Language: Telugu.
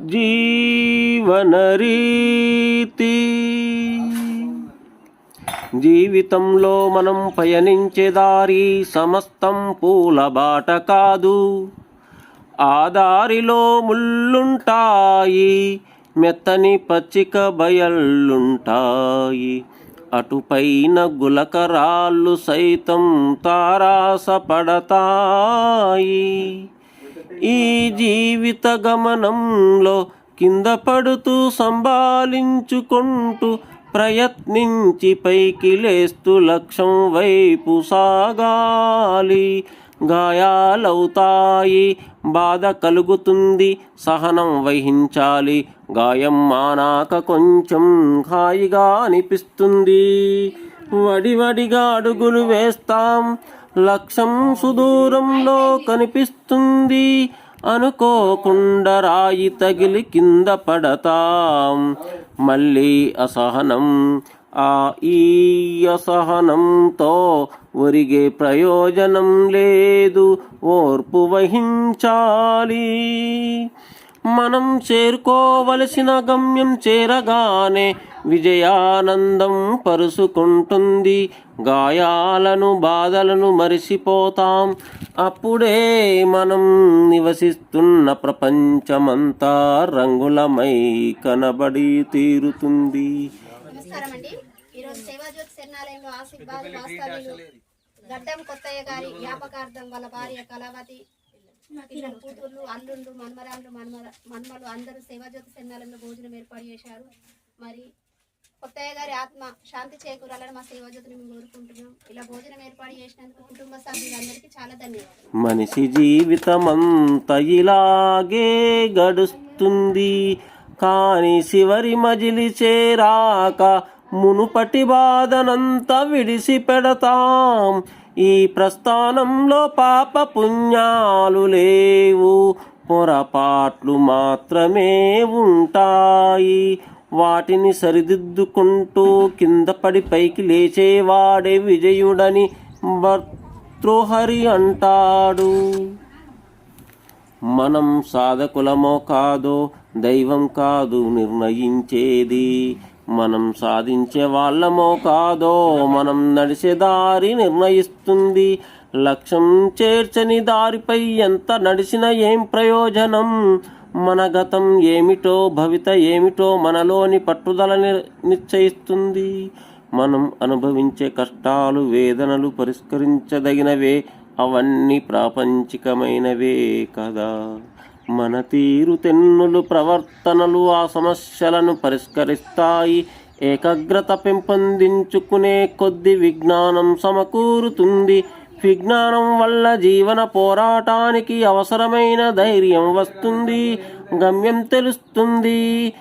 జీవనరీతి. జీవితంలో మనం పయనించే దారి సమస్తం పూల బాట కాదు. ఆ దారిలో ముళ్ళుంటాయి మెత్తని పచ్చిక బయళ్ళుంటాయి. అటుపైన గులకరాళ్ళు సైతం తారాసపడతాయి. ఈ జీవిత గమనంలో కింద పడుతూ సంభాలించుకుంటూ ప్రయత్నించి పైకి లేస్తూ లక్ష్యం వైపు సాగాలి. గాయాలవుతాయి. బాధ కలుగుతుంది. సహనం వహించాలి. గాయం మానాక కొంచెం హాయిగా అనిపిస్తుంది. వడివడిగా అడుగులు వేస్తాం. లక్ష్యం సుదూరంలో కనిపిస్తుంది. అనుకోకుండా రాయి తగిలి కింద పడతాం. మళ్ళీ అసహనం. ఆ ఈ అసహనంతో ఒరిగే ప్రయోజనం లేదు. ఓర్పు వహించాలి. మనం చేరుకోవలసిన గమ్యం చేరగానే విజయానందం పరుసుకుంటుంది. గాయాలను బాధలను మరిసిపోతాం. అప్పుడే మనం నివసిస్తున్న ప్రపంచమంతా రంగులమై కనబడి తీరుతుంది. గడ్డం కొత్తయ్య గారి జ్ఞాపకార్థం వాళ్ళ భార్య కళావతి పిల్లలు కూతుర్లు అల్లుళ్ళు మన్మరాళ్ళు మన్మర మన్మలు అందరూ సేవాజ్యోతి శరణాలయంలో భోజనం ఏర్పాటు చేశారు. మరి కొత్తయ్య గారి ఆత్మ శాంతి చేకూరాలని మా సేవాజ్యోతిని మేము కోరుకుంటున్నాం. ఇలా భోజనం ఏర్పాటు చేసినందుకు కుటుంబ సభ్యులందరికీ చాలా ధన్యవాదాలు. మనిషి జీవితమంత ఇలాగే గడుస్తుంది. కాని చివరి మజిలి చేరాక మునుపటి బాధనంతా విడిసి పెడతాం ఈ ప్రస్థానంలో పాప పుణ్యాలు లేవు. పొరపాట్లు మాత్రమే ఉంటాయి. వాటిని సరిదిద్దుకుంటూ కింద పడి పైకి లేచేవాడే విజయుడని భర్తృహరి అంటాడు. మనం సాధకులమో కాదో దైవం కాదు నిర్ణయించేది. మనం సాధించే వాళ్ళమో కాదో మనం నడిచే దారి నిర్ణయిస్తుంది. లక్ష్యం చేర్చని దారిపై ఎంత నడిచినా ఏం ప్రయోజనం? మన గతం ఏమిటో భవిత ఏమిటో మనలోని పట్టుదలని నిశ్చయిస్తుంది. మనం అనుభవించే కష్టాలు వేదనలు పరిష్కరించదగినవే. అవన్నీ ప్రాపంచికమైనవే కదా. మన తీరు తెన్నులు ప్రవర్తనలు ఆ సమస్యలను పరిష్కరిస్తాయి. ఏకాగ్రత పెంపొందించుకునే కొద్ది విజ్ఞానం సమకూరుతుంది. విజ్ఞానం వల్ల జీవన పోరాటానికి అవసరమైన ధైర్యం వస్తుంది. గమ్యం తెలుస్తుంది.